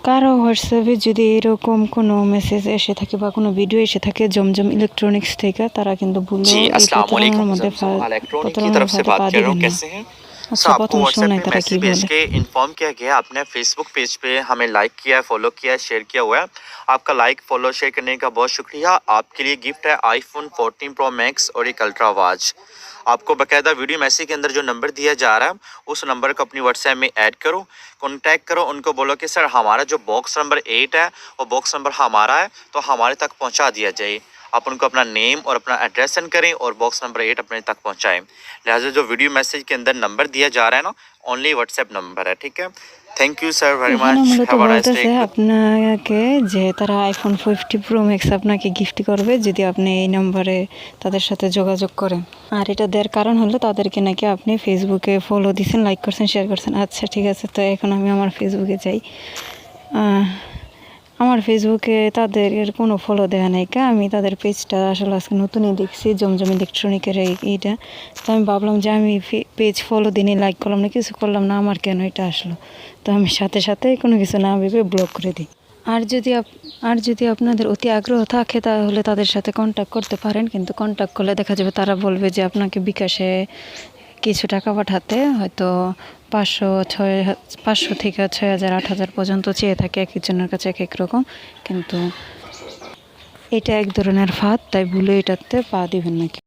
কারো হোয়াটসঅ্যাপে যদি এরকম কোনো মেসেজ এসে থাকে বা কোনো ভিডিও এসে থাকে জমজম ইলেকট্রনিক্স থেকে তারা কিন্তু ভুলেও जी এই अस्सलाम প্রতারণার वालेकुम মধ্যে जमजम इलेक्ट्रॉनिक की প্রতারণার तरफ से ফাঁদে পা बात कर रहा দিবেন हूँ না कैसे हैं আচ্ছা सो প্রথম आपको শোনাই व्हाट्सएप पे তারা কি मैसेज भेज বলে के इन्फॉर्म किया गया आपने फेसबुक पेज पे हमें लाइक किया है फॉलो किया है शेयर किया हुआ है आपका लाइक फॉलो शेयर करने का बहुत शुक्रिया आपके लिए गिफ्ट है आईफोन 14 प्रो मैक्स और एक अल्ट्रा वाच आपको बकायदा वीडियो मैसेज के अंदर जो नंबर दिया जा रहा है, उस नंबर को अपनी व्हाट्सएप में ऐड करो कॉन्टैक्ट करो, उनको बोलो कि, सर, हमारा जो बॉक्स नंबर एट है, वो बॉक्स नंबर हमारा है तो हमारे तक पहुँचा दिया जाए। आप उनको अपना नेम और अपना एड्रेस सेंड करें और बॉक्स नंबर एट अपने तक पहुंचाएं लिहाजा जो वीडियो मैसेज के अंदर नंबर दिया जा रहा है ना ओनली व्हाट्सएप नंबर है ठीक है थैंक यू सर वेरी এখানে मच মূলত हैव अ नाइस বলতেছে डे আপনাকে যে তারা আইফোন ফিফটি প্রো ম্যাক্স আপনাকে গিফট করবে যদি আপনি এই নম্বরে তাদের সাথে যোগাযোগ করেন আর এটা দেওয়ার কারণ হলো তাদেরকে নাকি আপনি ফেসবুকে ফলো দিয়েছেন লাইক করছেন শেয়ার করছেন আচ্ছা ঠিক আছে তো এখন আমি আমার ফেসবুকে যাই আহ, আমার ফেসবুকে তাদের কোনো ফলো দেওয়া নাই কা। আমি তাদের পেজটা আসলে আজকে নতুনই দেখছি জমজম ইলেকট্রনিকের এই এইটা। তো আমি ভাবলাম যে আমি পেজ ফলো দিনই লাইক করলাম না, কিছু করলাম না, আমার কেন এটা আসলো? তো আমি সাথে সাথে কোনো কিছু না ভেবে ব্লক করে দিই। আর যদি আর যদি আপনাদের অতি আগ্রহ থাকে, তাহলে তাদের সাথে কন্ট্যাক্ট করতে পারেন। কিন্তু কন্ট্যাক্ট করলে দেখা যাবে তারা বলবে যে আপনাকে বিকাশে কিছু টাকা পাঠাতে, হয়তো পাঁচশো, ছয়, পাঁচশো থেকে ছয় হাজার, আট হাজার পর্যন্ত চেয়ে থাকে এক একজনের কাছে এক এক রকম। কিন্তু এটা এক ধরনের ফাঁদ, তাই ভুলে এটাতে পা দিবেন নাকি?